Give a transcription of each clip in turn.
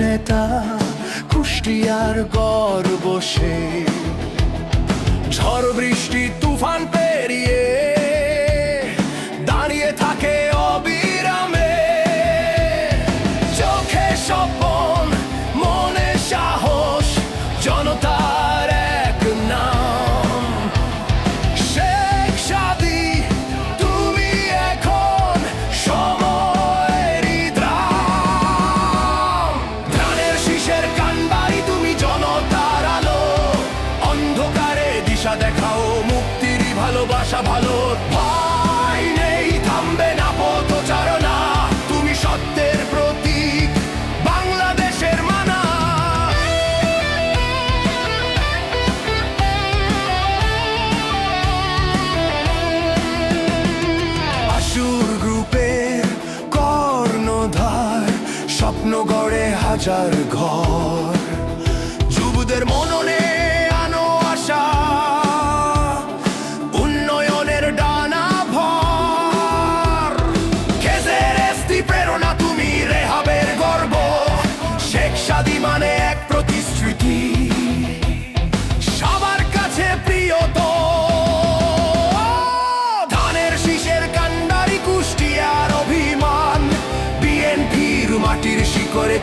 নেতা কুষ্টিয়ার গর্ব সে। ঝড় বৃষ্টি তুফান পেরিয়ে অন্ধকারে দেখাও মুক্তিরই ভালোবাসা ভালো। ভয় নেই, থামবে না পথচারণা। তুমি সত্যের প্রতীক, বাংলাদেশের মানা। আসুর গ্রুপের কর্ণধার স্বপ্ন গড়ে হাজার ঘর। যুবদের মননে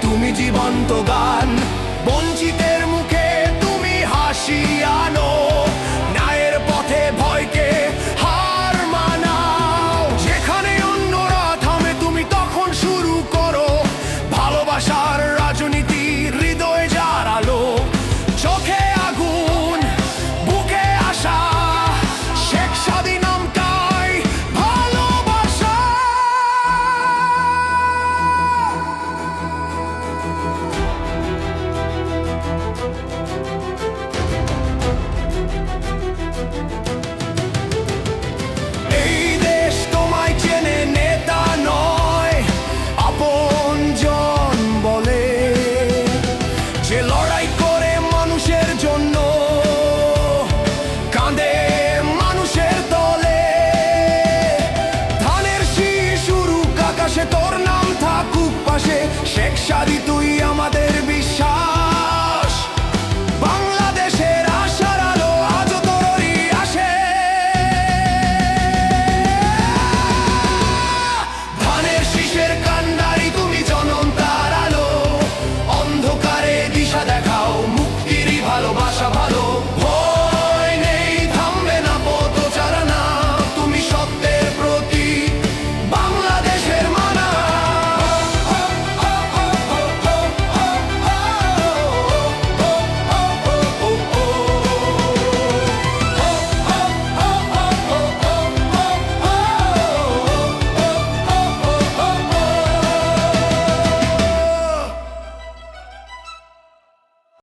তুমি জীবন্ত গান বঞ্চিতের